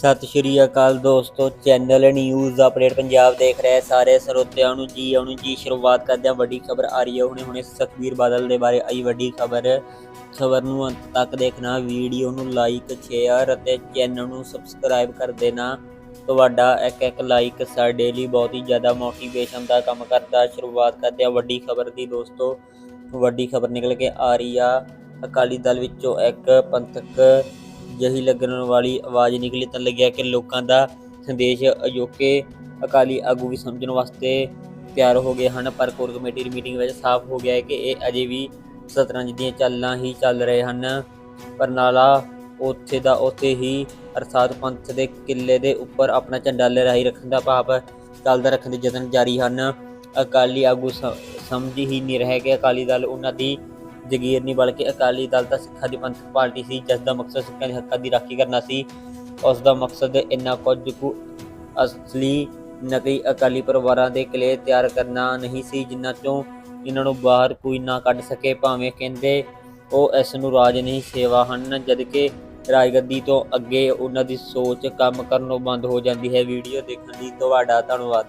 ਸਤਿ ਸ਼੍ਰੀ ਅਕਾਲ ਦੋਸਤੋ channel news update Punjab ਦੇਖ ਰਹੇ ਸਾਰੇ ਸਰੋਤਿਆਂ ਨੂੰ ਜੀ ਆਉਣ ਜੀ ਸ਼ੁਰੂਆਤ ਕਰਦੇ ਹਾਂ ਵੱਡੀ ਖਬਰ ਆ ਰਹੀ ਹੈ ਹੁਣੇ ਹੁਣੇ ਸੁਖਬੀਰ ਬਾਦਲ ਦੇ ਬਾਰੇ ਆਈ ਵੱਡੀ ਖਬਰ। ਖਬਰ ਨੂੰ ਅੰਤ ਤੱਕ ਦੇਖਣਾ ਵੀਡੀਓ ਨੂੰ ਲਾਈਕ ਸ਼ੇਅਰ ਅਤੇ ਚੈਨਲ ਨੂੰ ਸਬਸਕ੍ਰਾਈਬ ਕਰ ਦੇਣਾ। ਤੁਹਾਡਾ ਇੱਕ ਇੱਕ ਲਾਈਕ ਸਾਡੇ ਲਈ ਬਹੁਤ ਹੀ ਜ਼ਿਆਦਾ ਮੋਟੀਵੇਸ਼ਨ ਦਾ ਕੰਮ ਕਰਦਾ ਸ਼ੁਰੂਆਤ ਕਰਦੇ ਹਾਂ ਵੱਡੀ ਖਬਰ ਦੀ ਦੋਸਤੋ, ਵੱਡੀ ਖਬਰ ਨਿਕਲ ਕੇ ਆ ਰਹੀ ਆ। ਅਕਾਲੀ ਦਲ ਵਿੱਚੋਂ ਇੱਕ ਪੰਥਕ ਜਹੀ ਲੱਗਣ ਵਾਲੀ ਆਵਾਜ਼ ਨਿਕਲੀ ਤਾਂ ਲੱਗਿਆ ਕਿ ਲੋਕਾਂ ਦਾ ਸੰਦੇਸ਼ ਅਜੋਕੇ ਅਕਾਲੀ ਆਗੂ ਵੀ ਸਮਝਣ ਵਾਸਤੇ ਤਿਆਰ ਹੋ ਗਏ ਹਨ। ਪਰ ਕੋਰ ਕਮੇਟੀ ਦੀ ਮੀਟਿੰਗ ਵਿੱਚ ਸਾਫ਼ ਹੋ ਗਿਆ ਹੈ ਕਿ ਇਹ ਅਜੇ ਵੀ ਸਤਰੰਜ ਦੀਆਂ ਚਾਲਾਂ ਹੀ ਚੱਲ ਰਹੇ ਹਨ। ਪਰਨਾਲਾ ਉੱਥੇ ਦਾ ਉੱਥੇ ਹੀ ਅਰਥਾਤ ਪੰਥ ਦੇ ਕਿੱਲੇ ਦੇ ਉੱਪਰ ਆਪਣਾ ਝੰਡਾ ਲਹਿਰਾਈ ਰੱਖਣ ਦਾ ਭਾਵ ਚੱਲਦਾ ਰੱਖਣ ਦੇ ਯਤਨ ਜਾਰੀ ਹਨ। ਅਕਾਲੀ ਆਗੂ ਸ- ਸਮਝ ਹੀ ਨਹੀਂ ਰਹੇ ਕਿ ਅਕਾਲੀ ਦਲ ਉਹਨਾਂ ਦੀ ਜਗੀਰ ਨਹੀਂ, ਬਲਕਿ ਅਕਾਲੀ ਦਲ ਤਾਂ ਸਿੱਖਾਂ ਦੀ ਪੰਥਕ ਪਾਰਟੀ ਸੀ, ਜਿਸ ਦਾ ਮਕਸਦ ਸਿੱਖਾਂ ਦੇ ਹੱਕਾਂ ਦੀ ਰਾਖੀ ਕਰਨਾ ਸੀ। ਉਸ ਦਾ ਮਕਸਦ ਇੰਨਾ ਕੁਝ ਕੁ ਅਸਲੀ ਨਕਲੀ ਅਕਾਲੀ ਪਰਿਵਾਰਾਂ ਦੇ ਕਿਲੇ ਤਿਆਰ ਕਰਨਾ ਨਹੀਂ ਸੀ ਜਿਨ੍ਹਾਂ ਚੋਂ ਇਹਨਾਂ ਨੂੰ ਬਾਹਰ ਕੋਈ ਨਾ ਕੱਢ ਸਕੇ, ਭਾਵੇਂ ਕਹਿੰਦੇ ਉਹ ਇਸ ਨੂੰ ਰਾਜ ਨਹੀਂ ਸੇਵਾ ਹਨ, ਜਦਕਿ ਰਾਜਗੱਦੀ ਤੋਂ ਅੱਗੇ ਉਹਨਾਂ ਦੀ ਸੋਚ ਕੰਮ ਕਰਨੋਂ ਬੰਦ ਹੋ ਜਾਂਦੀ ਹੈ। ਵੀਡੀਓ ਦੇਖਣ ਲਈ ਤੁਹਾਡਾ ਧੰਨਵਾਦ।